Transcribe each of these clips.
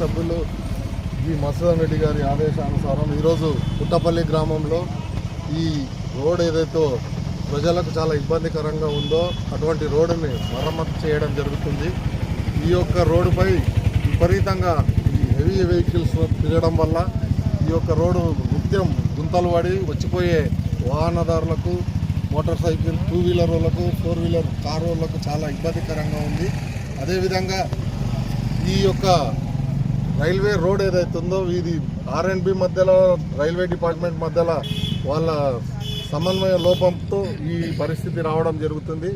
సభ్యులు ఈ మసూదన్ రెడ్డి గారి ఆదేశానుసారం ఈరోజు పుట్టపల్లి గ్రామంలో ఈ రోడ్ ఏదైతే ప్రజలకు చాలా ఇబ్బందికరంగా ఉందో అటువంటి రోడ్డుని మరమ్మతు చేయడం జరుగుతుంది. ఈ యొక్క రోడ్డుపై విపరీతంగా ఈ హెవీ వెహికల్స్ తిరగడం వల్ల ఈ యొక్క రోడ్డు నిత్యం గుంతలు పడి వచ్చిపోయే వాహనదారులకు మోటార్ సైకిల్ టూ వీలర్ వాళ్ళకు ఫోర్ వీలర్ కార్ వాళ్ళకు చాలా ఇబ్బందికరంగా ఉంది. అదేవిధంగా ఈ యొక్క రైల్వే రోడ్ ఏదైతే ఉందో ఇది బి మధ్యలో రైల్వే డిపార్ట్మెంట్ మధ్యలో వాళ్ళ సమన్వయ లోపంతో ఈ పరిస్థితి రావడం జరుగుతుంది.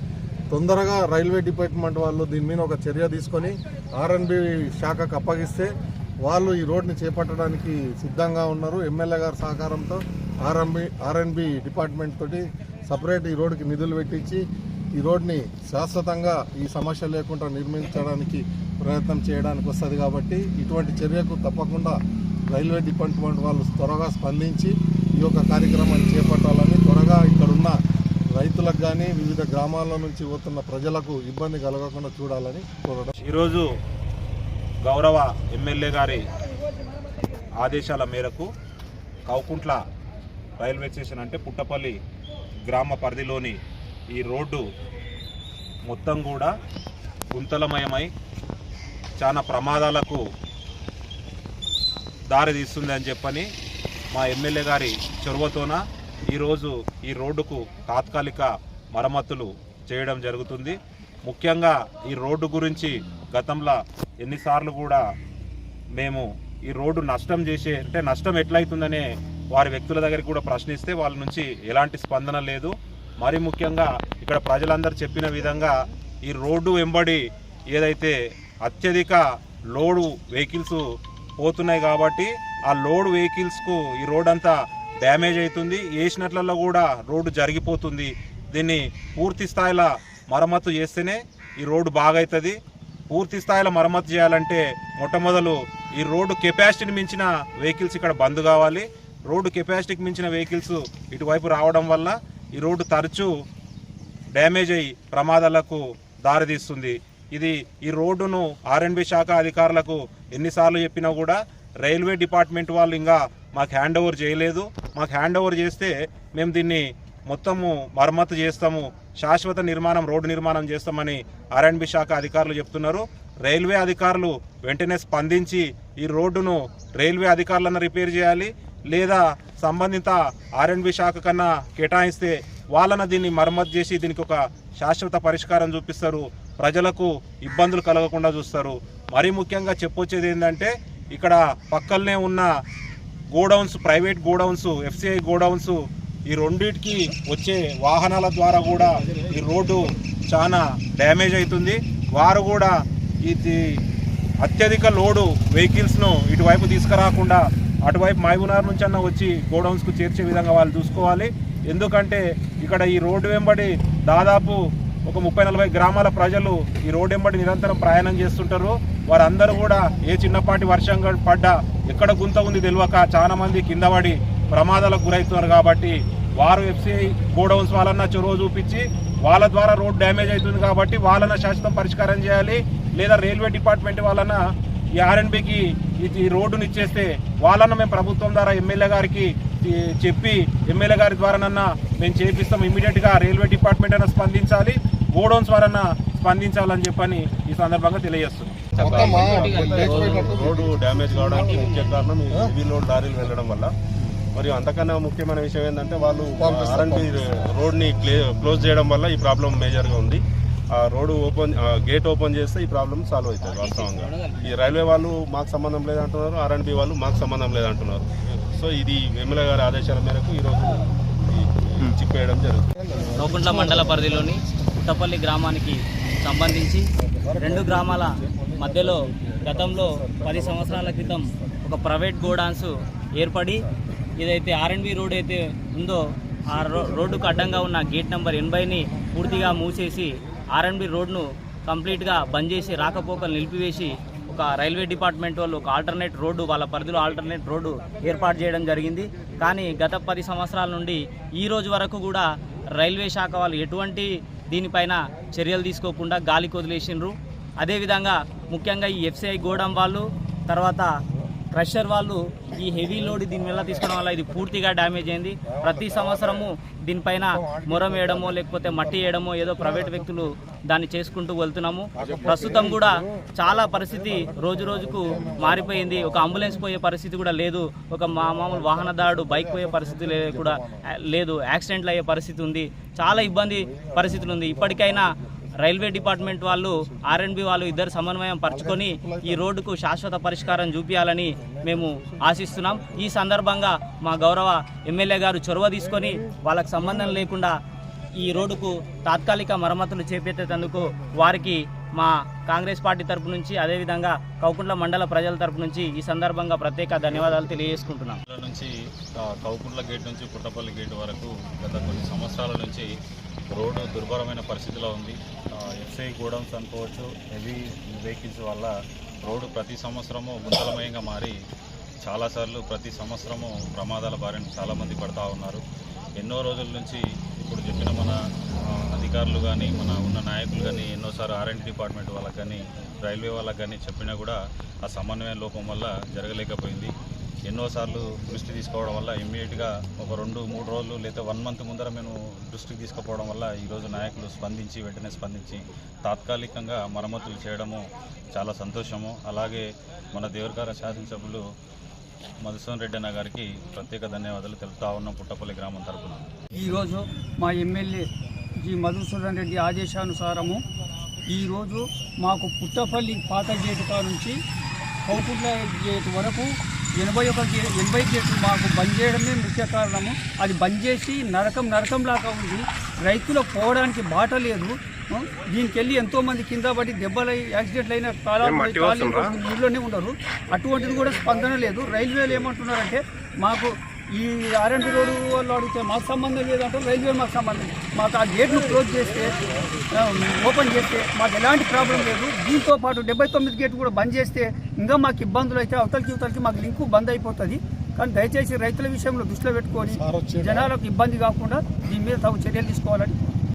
తొందరగా రైల్వే డిపార్ట్మెంట్ వాళ్ళు దీని మీద ఒక చర్య తీసుకొని ఆర్ఎన్బి శాఖకు అప్పగిస్తే వాళ్ళు ఈ రోడ్ని చేపట్టడానికి సిద్ధంగా ఉన్నారు. ఎమ్మెల్యే గారి సహకారంతో ఆర్ఎంబి ఆర్ఎన్బి డిపార్ట్మెంట్ తోటి సపరేట్ ఈ రోడ్డుకి నిధులు పెట్టించి ఈ రోడ్ని శాశ్వతంగా ఈ సమస్య లేకుండా నిర్మించడానికి ప్రయత్నం చేయడానికి వస్తుంది కాబట్టి ఇటువంటి చర్యకు తప్పకుండా రైల్వే డిపార్ట్మెంట్ వాళ్ళు త్వరగా స్పందించి ఈ యొక్క కార్యక్రమాన్ని చేపట్టాలని త్వరగా ఇక్కడున్న రైతులకు కానీ వివిధ గ్రామాల నుంచి పోతున్న ప్రజలకు ఇబ్బంది కలగకుండా చూడాలని కోరడం. ఈరోజు గౌరవ ఎమ్మెల్యే గారి ఆదేశాల మేరకు కౌకుంట్ల రైల్వే స్టేషన్ అంటే పుట్టపల్లి గ్రామ పరిధిలోని ఈ రోడ్డు మొత్తం కూడా గుంతలమయమై చాలా ప్రమాదాలకు దారి తీస్తుంది అని చెప్పని మా ఎమ్మెల్యే గారి చొరవతోన ఈరోజు ఈ రోడ్డుకు తాత్కాలిక మరమ్మతులు చేయడం జరుగుతుంది. ముఖ్యంగా ఈ రోడ్డు గురించి గతంలో ఎన్నిసార్లు కూడా మేము ఈ రోడ్డు నష్టం చేసే అంటే నష్టం ఎట్లయితుందనే వారి వ్యక్తుల దగ్గరికి కూడా ప్రశ్నిస్తే వాళ్ళ నుంచి ఎలాంటి స్పందన లేదు. మరి ముఖ్యంగా ఇక్కడ ప్రజలందరూ చెప్పిన విధంగా ఈ రోడ్డు వెంబడి ఏదైతే అత్యధిక లోడు వెహికల్స్ పోతున్నాయి కాబట్టి ఆ లోడ్ వెహికల్స్కు ఈ రోడ్ అంతా డ్యామేజ్ అవుతుంది. వేసినట్లలో కూడా రోడ్డు జరిగిపోతుంది. దీన్ని పూర్తి స్థాయిలో మరమ్మతు చేస్తేనే ఈ రోడ్డు బాగవుతుంది పూర్తి స్థాయిలో మరమ్మతు చేయాలంటే మొట్టమొదలు ఈ రోడ్డు కెపాసిటీని మించిన వెహికల్స్ ఇక్కడ బంద్ కావాలి. రోడ్డు కెపాసిటీకి మించిన వెహికల్స్ ఇటువైపు రావడం వల్ల ఈ రోడ్డు తరచూ డ్యామేజ్ అయ్యి ప్రమాదాలకు దారితీస్తుంది. ఇది ఈ రోడ్డును ఆర్ఎండ్బి శాఖ అధికారులకు ఎన్నిసార్లు చెప్పినా కూడా రైల్వే డిపార్ట్మెంట్ వాళ్ళు ఇంకా మాకు హ్యాండ్ ఓవర్ చేయలేదు. మాకు హ్యాండ్ ఓవర్ చేస్తే మేము దీన్ని మొత్తము మరమ్మతు చేస్తాము. శాశ్వత నిర్మాణం రోడ్డు నిర్మాణం చేస్తామని ఆర్ఎండ్బి శాఖ అధికారులు చెప్తున్నారు. రైల్వే అధికారులు వెంటనే స్పందించి ఈ రోడ్డును రైల్వే అధికారులను రిపేర్ చేయాలి. లేదా సంబంధిత ఆర్ఎండ్బి శాఖ కన్నా కేటాయిస్తే వాళ్ళన దీన్ని మరమ్మతు చేసి దీనికి ఒక శాశ్వత పరిష్కారం చూపిస్తారు. ప్రజలకు ఇబ్బందులు కలగకుండా చూస్తారు. మరీ ముఖ్యంగా చెప్పొచ్చేది ఏంటంటే ఇక్కడ పక్కనే ఉన్న godowns private godowns FCI godowns ఈ రెండింటికి వచ్చే వాహనాల ద్వారా కూడా ఈ రోడ్డు చాలా డ్యామేజ్ అవుతుంది వారు కూడా ఇది అత్యధిక లోడు వెహికల్స్ను ఇటువైపు తీసుకురాకుండా అటువైపు మహబూనార్ నుంచి అన్న వచ్చి గోడౌన్స్కు చేర్చే విధంగా వాళ్ళు చూసుకోవాలి. ఎందుకంటే ఇక్కడ ఈ రోడ్డు వెంబడి దాదాపు ఒక ముప్పై నలభై గ్రామాల ప్రజలు ఈ రోడ్డు వెంబడి నిరంతరం ప్రయాణం చేస్తుంటారు. వారందరూ కూడా ఏ చిన్నపాటి వర్షం పడ్డా ఎక్కడ గుంత ఉంది తెలియక చాలామంది కింద పడి ప్రమాదాలకు గురవుతున్నారు కాబట్టి వారు ఎఫ్సిఐ గోడౌన్స్ వాళ్ళన్న చొరవ చూపించి వాళ్ళ ద్వారా రోడ్ డ్యామేజ్ అవుతుంది కాబట్టి వాళ్ళన శాశ్వతం పరిష్కారం చేయాలి. లేదా రైల్వే డిపార్ట్మెంట్ వాళ్ళన ఈ ఆర్ఎన్బికి ఈ రోడ్డుని ఇచ్చేస్తే వాళ్ళన్న మేము ప్రభుత్వం ద్వారా ఎమ్మెల్యే గారికి చెప్పి ఎమ్మెల్యే గారి ద్వారానన్నా మేము చేపిస్తాం. ఇమీడియట్గా రైల్వే డిపార్ట్మెంట్ అయినా స్పందించాలి. గోడౌన్స్ వారన్నా స్పందించాలని చెప్పని ఈ సందర్భంగా తెలియజేస్తున్నాం. రోడ్డు డ్యామేజ్ కావడానికి ముఖ్య కారణం ఈ హెవీ లోడ్ లారీలు వెళ్ళడం వల్ల. మరియు అంతకన్నా ముఖ్యమైన విషయం ఏంటంటే వాళ్ళు ఆర్ఎన్బి రోడ్ని క్లోజ్ చేయడం వల్ల ఈ ప్రాబ్లం మేజర్గా ఉంది. ఆ రోడ్డు ఓపెన్ గేట్ ఓపెన్ చేస్తే ఈ ప్రాబ్లం సాల్వ్ అవుతుంది వాస్తవంగా. ఈ రైల్వే వాళ్ళు మాకు సంబంధం లేదంటున్నారు ఆర్ఎండ్బి వాళ్ళు మాకు సంబంధం లేదంటున్నారు. సో ఇది ఎమ్మెల్యే గారి ఆదేశాల మేరకు ఈరోజు చిప్పేయడం జరుగుతుంది. నోకుంట్ల మండల పరిధిలోని పుట్టపల్లి గ్రామానికి సంబంధించి రెండు గ్రామాల మధ్యలో గతంలో పది సంవత్సరాల క్రితం ఒక ప్రైవేట్ గోడాన్స్ ఏర్పడి ఏదైతే ఆర్ఎండ్బి రోడ్ అయితే ఉందో ఆ రో- రోడ్డుకు అడ్డంగా ఉన్న గేట్ నెంబర్ ఎనభైని పూర్తిగా మూసేసి ఆర్ఎన్బి రోడ్ను కంప్లీట్గా బంద్ చేసి రాకపోకలు నిలిపివేసి ఒక రైల్వే డిపార్ట్మెంట్ వాళ్ళు ఒక ఆల్టర్నేట్ రోడ్డు వాళ్ళ పరిధిలో ఆల్టర్నేట్ రోడ్డు ఏర్పాటు చేయడం జరిగింది. కానీ గత పది సంవత్సరాల నుండి ఈ రోజు వరకు కూడా రైల్వే శాఖ వాళ్ళు ఎటువంటి దీనిపైన చర్యలు తీసుకోకుండా గాలికి వదిలేసిండ్రు. అదేవిధంగా ముఖ్యంగా ఈ ఎఫ్సిఐ గోడం వాళ్ళు తర్వాత క్రషర్ వాళ్ళు ఈ హెవీ లోడ్ దీని వల్ల తీసుకోవడం వల్ల ఇది పూర్తిగా డ్యామేజ్ అయింది. ప్రతి సంవత్సరము దీనిపైన మొరం వేయడమో లేకపోతే మట్టి వేయడమో ఏదో ప్రైవేట్ వ్యక్తులు దాన్ని చేసుకుంటూ వెళ్తున్నాము. ప్రస్తుతం కూడా చాలా పరిస్థితి రోజు రోజుకు మారిపోయింది. ఒక అంబులెన్స్ పోయే పరిస్థితి కూడా లేదు. ఒక మా మామూలు వాహనదారుడు బైక్ పోయే పరిస్థితి కూడా లేదు. యాక్సిడెంట్లు అయ్యే పరిస్థితి ఉంది. చాలా ఇబ్బంది పరిస్థితులు ఉంది. ఇప్పటికైనా రైల్వే డిపార్ట్మెంట్ వాళ్ళు ఆర్ఎండ్బి వాళ్ళు ఇద్దరు సమన్వయం పరచుకొని ఈ రోడ్డుకు శాశ్వత పరిష్కారం చూపించాలని మేము ఆశిస్తున్నాం. ఈ సందర్భంగా మా గౌరవ ఎమ్మెల్యే గారు చొరవ తీసుకొని వాళ్ళకి సంబంధం లేకుండా ఈ రోడ్డుకు తాత్కాలిక మరమ్మతులు చేపట్టేందుకు వారికి మా కాంగ్రెస్ పార్టీ తరపు నుంచి అదేవిధంగా కౌకుంట్ల మండల ప్రజల తరపు నుంచి ఈ సందర్భంగా ప్రత్యేక ధన్యవాదాలు తెలియజేసుకుంటున్నాం. ఇక్కడ నుంచి ఆ, గేట్ నుంచి పుట్టపల్లి గేట్ వరకు గత కొన్ని సంవత్సరాల నుంచి రోడ్డు దుర్భరమైన పరిస్థితిలో ఉంది. ఎఫ్ఐ గోడౌన్స్ అనుకోవచ్చు హెవీ వెహికల్స్ వల్ల రోడ్డు ప్రతి సంవత్సరము గుంతలమయంగా మారి చాలాసార్లు ప్రతి సంవత్సరము ప్రమాదాల బారిన చాలామంది పడతా ఉన్నారు. ఎన్నో రోజుల నుంచి ఇప్పుడు చెప్పిన మన అధికారులు కానీ మన ఉన్న నాయకులు కానీ ఎన్నోసార్లు ఆర్ఎండ్ డిపార్ట్మెంట్ వాళ్ళకి కానీ రైల్వే వాళ్ళకి కానీ చెప్పినా కూడా ఆ సమన్వయ లోపం వల్ల జరగలేకపోయింది. ఎన్నోసార్లు దృష్టి తీసుకోవడం వల్ల ఇమ్మీడియట్గా ఒక రెండు మూడు రోజులు లేదా వన్ మంత్ ముందర మేము దృష్టికి తీసుకుపోవడం వల్ల ఈరోజు నాయకులు స్పందించి వెంటనే స్పందించి తాత్కాలికంగా మరమ్మతులు చేయడము చాలా సంతోషము. అలాగే మన దేవరకార శాసనసభ్యులు మధుసూన్ రెడ్డి అన్న గారికి ప్రత్యేక ధన్యవాదాలు తెలుపుతా ఉన్నాం పుట్టపల్లి గ్రామం తరపున. ఈరోజు మా ఎమ్మెల్యే జి మధుసూదన్ రెడ్డి ఆదేశానుసారము ఈరోజు మాకు పుట్టపల్లి పాత గేటు నుంచి కౌకుట్ల గేటు వరకు ఎనభై ఒక గే ఎనభై గేట్లు మాకు బంద్ చేయడమే ముఖ్య కారణము. అది బంద్ చేసి నరకం నరకంలాగా ఉంది. రైతులకు పోవడానికి బాట లేదు. దీనికి వెళ్ళి ఎంతో మంది కింద పడి దెబ్బలు యాక్సిడెంట్లు అయిన ఊళ్ళోనే ఉండరు అటువంటిది కూడా స్పందన లేదు. రైల్వేలు ఏమంటున్నారంటే మాకు ఈ ఆర్ఎండి రోడ్డు వాళ్ళు అడిగితే మాకు సంబంధం లేదంటే రైల్వే మాకు సంబంధం. మాకు ఆ గేట్ను క్లోజ్ చేస్తే ఓపెన్ చేస్తే మాకు ఎలాంటి ప్రాబ్లం లేదు. దీంతో పాటు డెబ్బై తొమ్మిది గేట్ కూడా బంద్ చేస్తే ఇంకా మాకు ఇబ్బందులు అయితే అవతలకి ఇవతలకి మాకు లింకు బంద్ అయిపోతుంది. కానీ దయచేసి రైతుల విషయంలో దృష్టిలో పెట్టుకొని జనాలకు ఇబ్బంది కాకుండా దీని మీద తగు చర్యలు తీసుకోవాలని